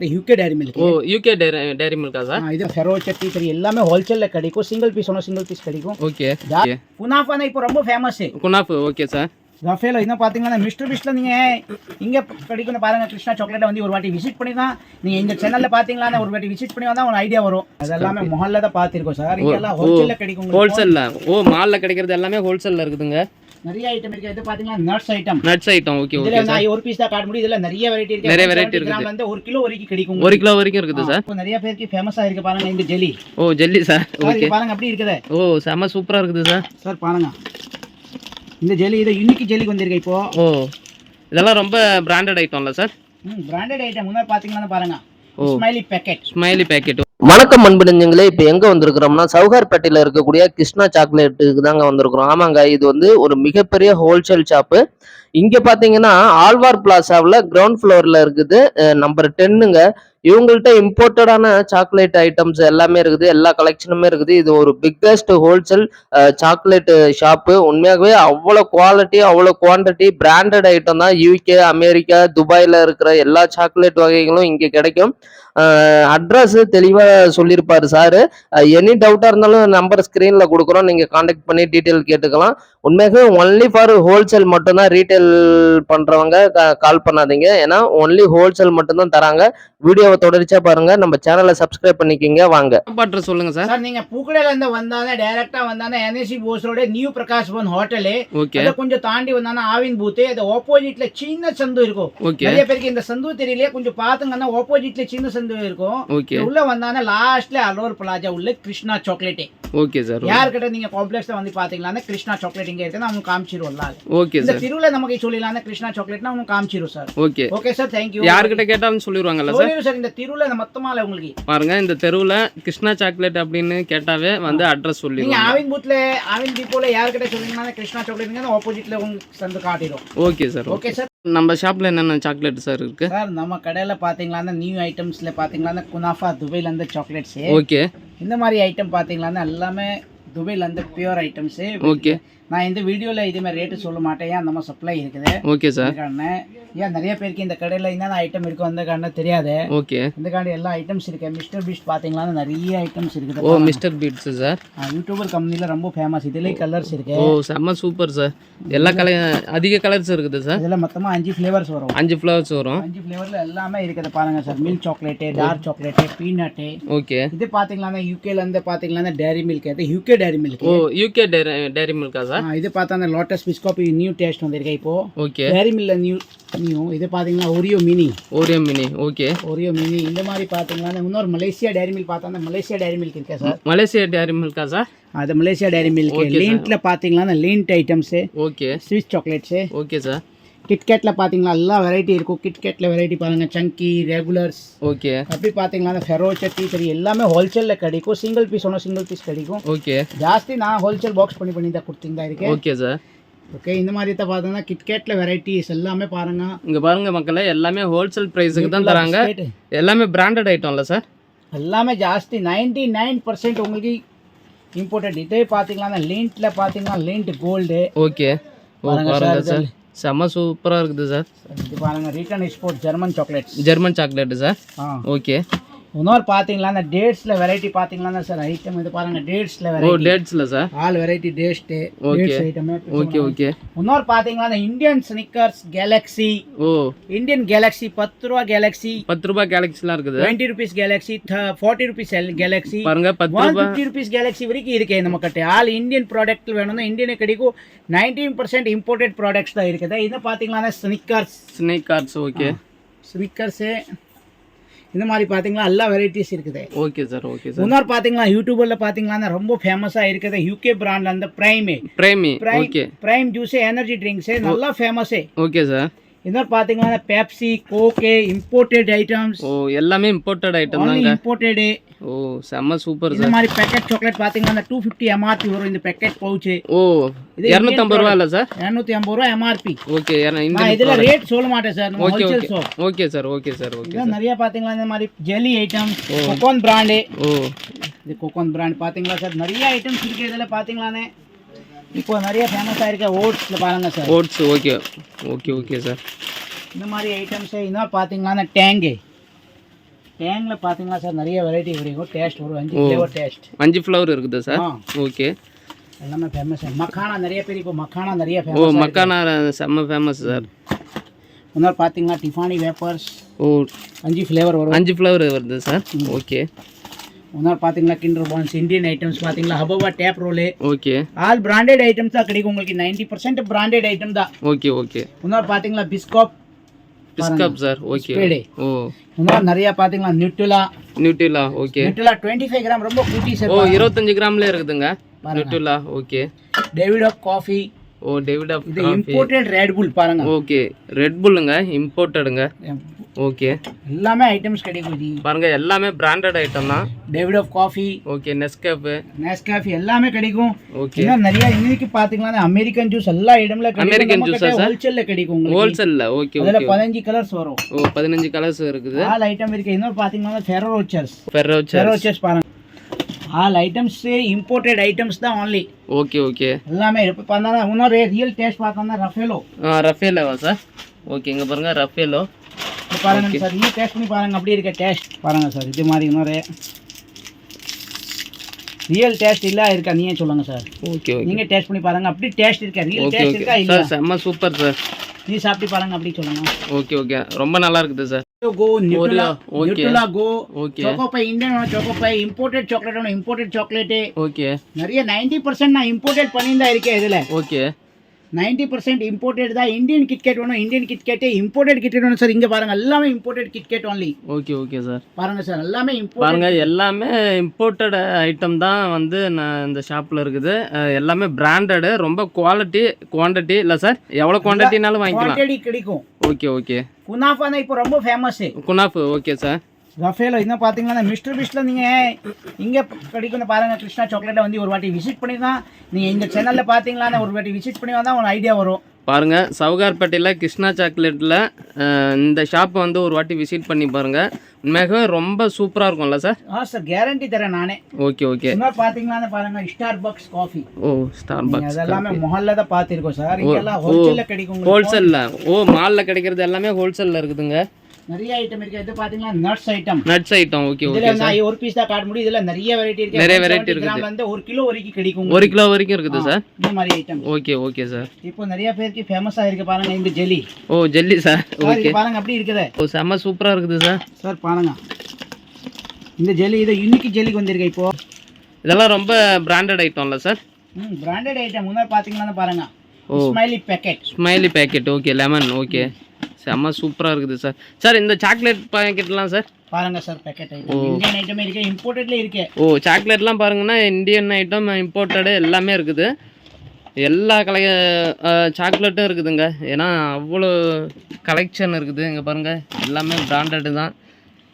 Dairy Milk oh UK Dairy Dairy Milkha sir? இது Ferrero சட்னி சரி எல்லாமே ஹோல்சேல்ல கிடைக்கும். சிங்கிள் பீஸ் ஒன்று சிங்கிள் பீஸ் கிடைக்கும். ஓகே புனாஃபானா இப்போ ரொம்ப ஃபேமஸ் குனாஃபு ஓகே சார் ரஃபேல இன்னும் பார்த்தீங்கன்னா மிஸ்டர் பிஸ்ல நீங்கள் இங்கே கிடைக்கும் பாருங்க. கிருஷ்ணா சாக்லேட்டை வந்து ஒரு வாட்டி விசிட் பண்ணி தான் நீங்கள் இந்த சேனலில் பார்த்தீங்களா ஒரு வாட்டி விசிட் பண்ணி வந்தால் ஒரு ஐடியா வரும். அது எல்லாமே மொஹல்ல தான் பார்த்துருக்கோம் சார் இங்கே எல்லாம் ஹோல்சேலில் கிடைக்கும். ஹோல்சேலில் ஓ மாலில் கிடைக்கிறது எல்லாமே ஹோல்சேலில் இருக்குதுங்க. நிறைய ஐட்டம் இருக்கு. இது பார்த்தீங்கன்னா nuts item nuts item okay okay இதில் நான் ஒரு பீஸ் தான் காட்ட முடியும். இதில் நிறைய வெரைட்டி இருக்கு. நிறைய 170 variety இருக்குது. கிராம்ல இருந்து ஒரு கிலோ வரைக்கும் கிடைக்கும் ஒரு கிலோ வரைக்கும் இருக்குது சார் இப்போ நிறைய பேருக்கு ஃபேமஸாக இருக்கு பாருங்க இந்த ஜெலி ஓ ஜெல்லி சார் ஓகே பாருங்க அப்படி இருக்குதே. ஓ செம்ம சூப்பராக இருக்குது சார் சார் பாருங்க. இந்த ஜெலி இது யூனிக் ஜெலி வந்திருக்கு இப்போ. ஓ இதெல்லாம் ரொம்ப பிராண்டட் ஐட்டம்ல சார் பிராண்டட் ஐட்டம் முன்னாடி பார்த்தீங்கன்னா பாருங்க. ஸ்மைலி பேக்கெட் ஸ்மைலி பேக்கெட் வணக்கம் அன்புடைஞ்சங்களே இப்போ எங்கே வந்திருக்கிறோம்னா சவுகார்பேட்டையில் இருக்கக்கூடிய கிருஷ்ணா சாக்லேட்டுக்கு தாங்க வந்திருக்கிறோம். ஆமாங்க இது வந்து ஒரு மிகப்பெரிய ஹோல்சேல் ஷாப்பு. இங்கே பார்த்தீங்கன்னா ஆழ்வார் பிளாசாவில் கிரவுண்ட் ஃப்ளோரில் இருக்குது நம்பர் டென்னுங்க இவங்கள்ட்ட இம்போர்ட்டடான சாக்லேட் ஐட்டம்ஸ் எல்லாமே இருக்குது எல்லா கலெக்ஷனுமே இருக்குது. இது ஒரு பிக்கஸ்ட் ஹோல்சேல் சாக்லேட் ஷாப்பு உண்மையாகவே அவ்வளோ குவாலிட்டி அவ்வளோ குவான்டிட்டி பிராண்டட் ஐட்டம் தான். யூகே அமெரிக்கா துபாயில் இருக்கிற எல்லா சாக்லேட் வகைகளும் இங்கே கிடைக்கும். அட்ரஸ் தெளிவாக சொல்லியிருப்பாரு சார் எனி டவுட்டாக இருந்தாலும் நம்பர் ஸ்க்ரீனில் கொடுக்குறோம். நீங்கள் காண்டாக்ட் பண்ணி டீட்டெயில் கேட்டுக்கலாம். உண்மையாகவே ஒன்லி ஃபார் ஹோல்சேல் மட்டும்தான் ரீட்டைல் பண்ணுறவங்க கால் பண்ணாதீங்க. ஏன்னா ஒன்லி ஹோல்சேல் மட்டும்தான் தராங்க. வீடியோவை தொடர்ச்சியாக பாருங்கள் நம்ம சேனலை சப்ஸ்கிரைப் பண்ணிக்கிங்க. வாங்க. அட்ரஸ் சொல்லுங்க சார் சார் நீங்க பூக்கடையில இருந்து வந்தானே டைரக்டா வந்தானே NSC Bose road new Prakash Bhavan hotel okay அதை கொஞ்சம் தாண்டி வந்தானே ஆவின் பூத்து அது ஆப்போசிட்ல சின்ன சந்து இருக்கும். நிறைய பேருக்கு இந்த சந்து தெரியலையே. கொஞ்சம் பாத்துங்கன்னா ஆப்போசிட்ல சின்ன சந்து இருக்கும். ஓகே உள்ள வந்தானே லாஸ்ட்ல அலோர் பிளாஜா உள்ள கிருஷ்ணா சாக்லேட்டே ஓகே சார் யார்கிட்ட நீங்க காம்ப்ளெக்ஸ்ல வந்து பாத்தீங்களா கிருஷ்ணா சாக்லேட் இங்க இருக்குன்னு அவங்க காமிச்சிருவோம்ல ஓகே சார் திருவிழா நமக்கு சொல்லிடலாம் கிருஷ்ணா சாக்லேட்னா அவங்க காமிச்சிரும் sir okay okay sir thank you யாருக்கிட்ட கேட்டாலும் சொல்லிடுவாங்கல்ல சார் சார் இந்த திருவிழா மொத்தமால உங்களுக்கு. பாருங்க இந்த தெருவில் கிருஷ்ணா சாக்லேட் அப்படின்னு கேட்டாவே வந்து அட்ரஸ் நீங்க சொல்லிடுவாங்க ஆவின் பூத்ல ஆவின் டிப்போல யார்கிட்ட சொல்றீங்கன்னா கிருஷ்ணா சாக்லேட் ஆப்போசிட்ல உங்களுக்கு சந்து காட்டிடும் ஓகே சார் ஓகே சார் நம்ம ஷாப்ல என்னென்ன சாக்லேட் சார் இருக்கு? சார் நம்ம கடையில பாத்தீங்களா நியூ ஐட்டம்ஸ்ல பாத்தீங்களா குனாஃபா துபைல இருந்து சாக்லேட்ஸ் ஓகே இந்த மாதிரி ஐட்டம் பாத்தீங்களா எல்லாமே துபைல இருந்து பியூர் ஐட்டம்ஸ் ஓகே நான் இந்த வீடியோல இதே மாதிரி ரேட்டு சொல்ல மாட்டேன். ஏன் நம்ம சப்ளை இருக்குது? ஓகே சார் ஏன் நிறைய பேருக்கு இந்த கடையில என்னென்ன ஐட்டம் இருக்கும் அந்த காரணம் தெரியாது. ஓகே இந்த காரணம் எல்லா ஐட்டம்ஸ் இருக்கு. மிஸ்டர் பீஸ்ட் பாத்தீங்களா நிறைய ஐட்டம்ஸ் ஓ இருக்குது மிஸ்டர் பீட்ஸ் சார் யூடியூபர் கம்பெனில ரொம்ப ஃபேமஸ் இதுலயே கலர்ஸ் இருக்கு. ஓ செம்ம சூப்பர் சார் எல்லா கலர் அதிக கலர்ஸ் இருக்குது சார் இதுல மொத்தமா அஞ்சு ஃபிளேவர்ஸ் வரும். அஞ்சு ஃப்ளவர்ஸ் வரும். அஞ்சு ஃப்ளேவர்ல எல்லாமே இருக்குது பாருங்க sir milk chocolate dark chocolate peanut okay இது பாத்தீங்களா யூகேல இருந்து பாத்தீங்களா Dairy Milk UK Dairy Milk oh UK Dairy Dairy Milkha sir இது பார்த்தா லோட்டஸ் பிஸ்காப் நியூ டேஸ்ட் வந்திருக்கு இப்போ. ஓகே டேரி மில்ல நியூ நியூ இது பாத்தீங்கன்னா Oreo mini Oreo mini okay Oreo mini இந்த மாதிரி பாத்தீங்கன்னா இன்னொரு மலேசியா டேரி மில்க் பார்த்தா மலேசியா டேரி மில்க் இருக்கா சார் மலேசியா டேரி மில்கா சார் அது மலேசியா டேரி மில்க் லிண்ட்ல பாத்தீங்கன்னா Lindt items okay sweet chocolates okay sir கிட்கேட்ல பாத்தீங்கன்னா எல்லா வெரைட்டி இருக்கும். கிட்கேட்ல வெரைட்டி பாருங்க சங்கி ரெகுலர்ஸ் ஓகே அப்படி பார்த்தீங்கன்னா ஃபெரோ சட்டி சரி எல்லாமே ஹோல்சேலில் கிடைக்கும். சிங்கிள் பீஸ் ஒன்று சிங்கிள் பீஸ் கிடைக்கும். ஓகே ஜாஸ்தி நான் ஹோல்சேல் பாக்ஸ் பண்ணி பண்ணி தான் கொடுத்தீங்க தான் இருக்கேன். ஓகே சார் ஓகே இந்த மாதிரி தான் பார்த்தீங்கன்னா கிட்கேட்டில் வெரைட்டிஸ் எல்லாமே பாருங்க. இங்க பாருங்க மக்களே எல்லாமே ஹோல்சேல் பிரைஸுக்கு தான் தராங்க. எல்லாமே பிராண்டட் ஐட்டம்ல சார் எல்லாமே ஜாஸ்தி. நைன்டி நைன் பர்சன்ட் உங்களுக்கு இம்போர்ட்டட் இதே பார்த்தீங்கன்னா லிண்ட்டில் பார்த்தீங்கன்னா லிண்ட் கோல்டு ஓகே பாருங்க சார் செம்ம சூப்பரா இருக்குது சார். இது பாருங்க return export German chocolates German chocolate sir. ஆ. ஓகே இன்னொரு பார்த்தீங்களா? அந்த டேட்ஸில் வெரைட்டி பார்த்தீங்களா? சார் ஐட்டம் இது பாருங்க டேட்ஸில் ஓ variety டேட்ஸ்ல sir all variety taste. Dates item okay okay இன்னொரு பார்த்தீங்களா? அந்த இந்தியன் ஸ்னிக்கர்ஸ் கேலக்ஸி ஓ. இந்தியன் கேலக்ஸி பத்து ரூபா கேலக்ஸி பத்து ரூபாய் கேலக்ஸிலாம் இருக்குது. Twenty rupees Galaxy forty rupees Galaxy பாருங்க பத்து ஃபிஃப்டி ருபீஸ் கேலக்ஸி வரைக்கும் இருக்கு நம்ம கிட்ட. ஆல் இந்தியன் ப்ராடக்ட் வேணும்னா இந்தியனே கிடைக்கும். நைன்டீன் பர்சன்ட் இம்போர்ட்டட் ப்ராடக்ட்ஸ் தான் இருக்குது. இது பார்த்தீங்கன்னா Snickers snack cards okay Snickers இந்த மாதிரி பார்த்தீங்களா எல்லா வெரைட்டிஸ் இருக்குது. ஓகே சார் ஓகே சார் இன்னொரு பார்த்தீங்களா யூடியூபர்ல பார்த்தீங்களா ரொம்ப ஃபேமஸாக இருக்குது யூகே பிராண்ட் அந்த பிரைமே Premi Prime okay Prime juice energy drinks நல்லா ஃபேமஸே ஓகே சார் இன்னொரு பார்த்தீங்கன்னா பெப்சி கோகே இம்போர்ட்டட் ஐட்டம்ஸ் ஓ எல்லாமே இம்போர்ட்டட் ஐட்டம் தாங்க. இம்போர்ட்டடு ஓ செம்ம சூப்பர் இந்த மாதிரி பேக்கெட் சாக்லேட் பார்த்தீங்கன்னா டூ ஃபிஃப்டி எம்ஆர்பி வரும் இந்த பேக்கெட் பவுச்சு ஓ இது இரநூத்தம்பது ரூபா இல்லை சார் இரநூத்தி ஐம்பது ரூபா எம்ஆர்பி ஓகே நான் இதில் ரேட் சொல்ல மாட்டேன் sir okay okay okay sir okay sir okay நிறைய பார்த்தீங்களா இந்த மாதிரி ஜெல்லி ஐட்டம் கொக்கோன் பிராண்டு ஓ. இது கொக்கோன் பிராண்ட் பார்த்தீங்களா சார் நிறைய ஐட்டம்ஸ் இருக்கு இதில் பார்த்தீங்களானே இப்போ நிறைய ஃபேமஸாக இருக்க ஓட்ஸில் பாருங்க sir oats okay okay okay sir இந்த மாதிரி ஐட்டம்ஸ் இன்னும் பார்த்தீங்கன்னா டேங்கு டேங்ல பாத்தீங்கன்னா சார் நிறைய வெரைட்டி கிடைக்கும் டேஸ்ட் வரும் அஞ்சு ஃப்ளேவர் டேஸ்ட் அஞ்சு ஃப்ளவர் இருக்குது சார் ஓகே எல்லாமே ஃபேமஸ் மக்கானா நிறைய பேர் இப்போ மக்கானா நிறைய ஓ ஃபேமஸ் மக்கானா செம்ம ஃபேமஸ் சார் இன்னொரு பார்த்தீங்கன்னா டிஃபானி வேப்பர்ஸ் ஓ. அஞ்சு ஃப்ளேவர் வரும். அஞ்சு ஃப்ளவர் வருது சார் ஓகே இன்னொரு பார்த்தீங்கன்னா கிண்டர் பான்ஸ் இந்தியன் ஐட்டம்ஸ் பார்த்தீங்களா ஹபவா tape roll okay. All branded items தான் கிடைக்கும். உங்களுக்கு நைன்டி பர்சன்ட் பிராண்டட் ஐட்டம் தான். Okay okay. இன்னொரு பார்த்தீங்களா பிஸ்காப் பிஸ்கப் சார் ஓகே. ஓ. இன்னொரு நிறைய பார்த்தீங்களா Nutella Nutella okay. Nutella twenty five gram ரொம்ப குட்டி சார் ஓ இருபத்தஞ்சு கிராம்ல இருக்குதுங்க. Nutella okay. David of coffee ஓ டேவிட் ஆஃப் இது இம்போர்ட்டட் ரெட் புல் பாருங்க. ஓகே ரெட் புல்லுங்க இம்போர்ட்டடுங்க ஓகே எல்லாமே ஐட்டம்ஸ் கிடைக்கும் ஜி பாருங்க எல்லாமே பிராண்டட் ஐட்டம் தான். Davidoff coffee okay Nescafe Nescafe எல்லாமே கிடைக்கும். ஓகே இன்னும் நிறைய இன்னைக்கு பாத்தீங்கன்னா அமெரிக்கன் ஜூஸ் எல்லா இடம்ல juice ஆ sir? ஹோல்சேல்ல கிடைக்கும் உங்களுக்கு. ஹோல்சேல்ல ஓகே அதுல ஓகே பதினஞ்சு கலர்ஸ் வரும். ஓ பதினஞ்சு கலர்ஸ் இருக்குது. ஆல் ஐட்டம் இருக்கு. இன்னொரு பாத்தீங்கன்னா Ferrero Rochers Ferrero Rocher Ferrero Rochers பாருங்க. ஆல் ஐட்டம்ஸ் இம்போர்ட்டட் ஐட்டம்ஸ் தான் ஒன்லி ஓகே ஓகே எல்லாமே இப்போ பார்த்தா இன்னொரு ரியல் டேஸ்ட் பார்த்தோம்னா ரஃபேலோ ரஃபேலவா சார் ஓகே இங்க பாருங்க ரஃபேலோ பாருங்க சார் நீ டேஸ்ட் பண்ணி பாருங்க. அப்படி இருக்க டேஸ்ட் பாருங்க சார் இது மாதிரி இன்னொரு ரியல் டேஸ்ட் இல்ல இருக்கா? நீயே சொல்லுங்க சார் ஓகே ஓகே நீங்க டேஸ்ட் பண்ணி பாருங்க. அப்படி டேஸ்ட் இருக்கா? ரியல் டேஸ்ட் இருக்கா இல்ல? சார் செம்ம சூப்பர் சார் நீ சாப்பிட்டு பாருங்க அப்படி சொல்லுங்க. ஓகே ஓகே ரொம்ப நல்லா இருக்குது சார் கோ okay. Choco Pie Indian Choco Pie imported chocolate ஒன்று இம்போர்ட்டட் சாக்லேட்டு ஓகே. நிறைய நைன்டி பர்சன்ட் நான் இம்போர்ட்டட் பண்ணியிருந்தா இருக்கேன் இதில். ஓகே. நைன்டி பர்சன்ட் இம்போர்ட்டட் தான். இந்தியன் கிட்கேட் வேணும் இந்தியன் கிட்கேட்டு இம்போர்ட்டட் கிட்கேட் வேணும். சார் இங்கே பாருங்க எல்லாமே imported KitKat only okay okay sir. பாருங்க சார் எல்லாமே பாருங்க எல்லாமே இம்போர்ட்டட் ஐட்டம் தான் வந்து நான் இந்த ஷாப்பில் இருக்குது. எல்லாமே பிராண்டடு ரொம்ப குவாலிட்டி குவான்டிட்டி இல்லை சார் எவ்வளோ குவான்டிட்டினாலும் வாங்கிக்கலாம். குவான்டிட்டி கிடைக்கும். ஓகே ஓகே குனாஃபா தான் இப்போ ரொம்ப ஃபேமஸ் குனாஃபு ஓகே சார் ரஃபேலோ இன்னும் பார்த்தீங்கன்னா மிஸ்டர் பிஸ்டில் நீங்கள் இங்கே கிடைக்கும் பாருங்க கிருஷ்ணா சாக்லேட்டை வந்து ஒரு வாட்டி விசிட் பண்ணி தான் நீங்கள் இந்த சேனலில் பார்த்தீங்களான்னு ஒரு வாட்டி விசிட் பண்ணி தான் ஒரு ஐடியா வரும். பாருங்க சவுகார்பேட்டையில் கிருஷ்ணா சாக்லேட்டில் இந்த ஷாப்பை வந்து ஒரு வாட்டி விசிட் பண்ணி பாருங்க. உண்மையாகவே ரொம்ப சூப்பராக இருக்கும்ல சார் ஆ சார் கேரண்டி தரேன் நானே. ஓகே ஓகே இன்னொரு பார்த்தீங்கன்னா பாருங்க ஸ்டார் பாக்ஸ் காஃபி ஓ ஸ்டார் பாக்ஸ் அதெல்லாமே மொஹல்ல தான் பார்த்துருக்கோம் சார் இங்கெல்லாம் ஹோல்சேலில் கிடைக்கும். ஹோல்சேலில் ஓ மாலில் கிடைக்கிறது எல்லாமே ஹோல்சேலில் இருக்குதுங்க. நிறைய ஐட்டம் இருக்கு. இது பார்த்தீங்கன்னா nuts item nuts item okay இதுல ஓகே நான் ஒரு பீஸ் தான் காட்ட முடியும். இதுல நிறைய வெரைட்டி இருக்கு. நிறைய 170 variety இருக்குது. கிராம்ல இருந்து ஒரு கிலோ வரைக்கும் கிடைக்கும். ஒரு கிலோ வரைக்கும் இருக்குது சார் இந்த மாதிரி ஐட்டம் ஓகே ஓகே சார் இப்போ நிறைய பேருக்கு ஃபேமஸா இருக்கு பாருங்க இந்த ஜெல்லி ஓ ஜெல்லி சார் சார் ஓகே பாருங்க அப்படி இருக்குதே. ஓ செம்ம சூப்பராக இருக்குது சார் சார் பாருங்க. இந்த ஜெல்லி இது யூனிக் ஜெல்லிக்கு வந்திருக்கு இப்போ. இதெல்லாம் ரொம்ப பிராண்டட் ஐட்டம்ல சார் ம் பிராண்டட் ஐட்டம் முன்னாடி பாத்தீங்கன்னா பாருங்க. Smiley packet smiley packet okay lemon okay செம்ம சூப்பராக இருக்குது சார் சார் இந்த சாக்லேட் பாக்கெட்லாம் சார் பாருங்க sir packet item Indian item இருக்கு இம்போர்ட்டட்ல இருக்கு. ஓ சாக்லேட்லாம் பாருங்கன்னா இந்தியன் ஐட்டம் இம்போர்ட்டடு எல்லாமே இருக்குது. எல்லா கலை சாக்லேட்டும் இருக்குதுங்க. ஏன்னா அவ்வளோ கலெக்ஷன் இருக்குது. இங்கே பாருங்கள் எல்லாமே பிராண்டடு தான்.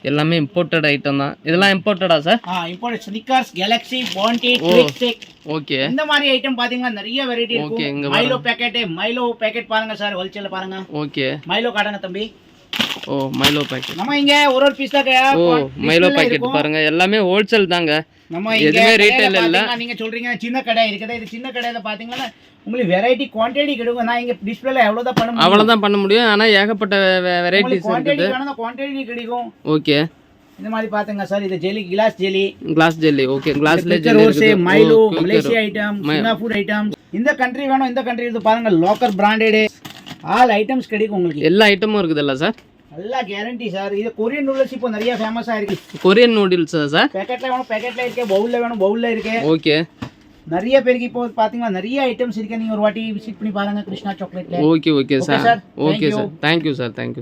எல்லாமே இம்போர்ட்டட் ஐட்டம் தான். இதெல்லாம் இம்போர்ட்டடா சார் ஆ import Snickers Galaxy Bounty Twix okay இந்த மாதிரி ஐட்டம் பாத்தீங்கன்னா நிறைய வெரைட்டி Okay, இங்க மைலோ பேக்கெட் மைலோ பேக்கெட் பாருங்க சார் ஹோல்சேல்ல பாருங்க. ஓகே மைலோ காட்டுங்க தம்பி. ஓ மைலோ பேக்கெட் நம்ம இங்க ஒரு ஒரு பீஸ் தான் ஓ மைலோ பேக்கெட். பாருங்க. எல்லாமே ஹோல்சேல் தாங்க. நம்ம எதுவுமே retail இல்ல. நீங்க சொல்றீங்க சின்ன கடை இருக்குது. இது சின்ன கடையில பாத்தீங்கன்னா உங்களுக்கு வெரைட்டி குவான்டிட்டி கிடைக்கும். நான் இங்க டிஸ்பிளேல எவ்வளவுதான் பண்ண முடியும்? அவ்வளோதான் பண்ண முடியும். ஆனால் ஏகப்பட்ட வெரைட்டிஸ் குவான்டிட்டி வேணும் குவான்டிட்டி கிடைக்கும். ஓகே இந்த மாதிரி பாத்துங்க சார் இது jelly glass jelly glass jelly okay கிளாஸ்ல jelly rose Milo. Malaysia item Singapore item இந்த கண்ட்ரி வேணும் இந்த கண்ட்ரி இது பாருங்க லோக்கல் பிராண்டட் ஆல் ஐட்டம்ஸ் கிடைக்கும் உங்களுக்கு. எல்லா ஐட்டமும் இருக்குதுல்ல சார் நல்லா கேரண்டி சார் இது கொரியன் நூடுல்ஸ் இப்போ நிறைய ஃபேமஸா இருக்கு. கொரியன் நூடுல்ஸ் சார் பேக்கெட்ல வேணும் பேக்கெட்ல இருக்கு பவுல்ல வேணும் பவுல்ல இருக்கு. ஓகே நிறைய பேருக்கு இப்போ பாத்தீங்கன்னா நிறைய ஐட்டம்ஸ் இருக்கு. நீங்க ஒரு வாட்டி விசிட் பண்ணி பாருங்க Krishna சாக்லேட்ல okay okay sir okay. Sir thank you sir thank you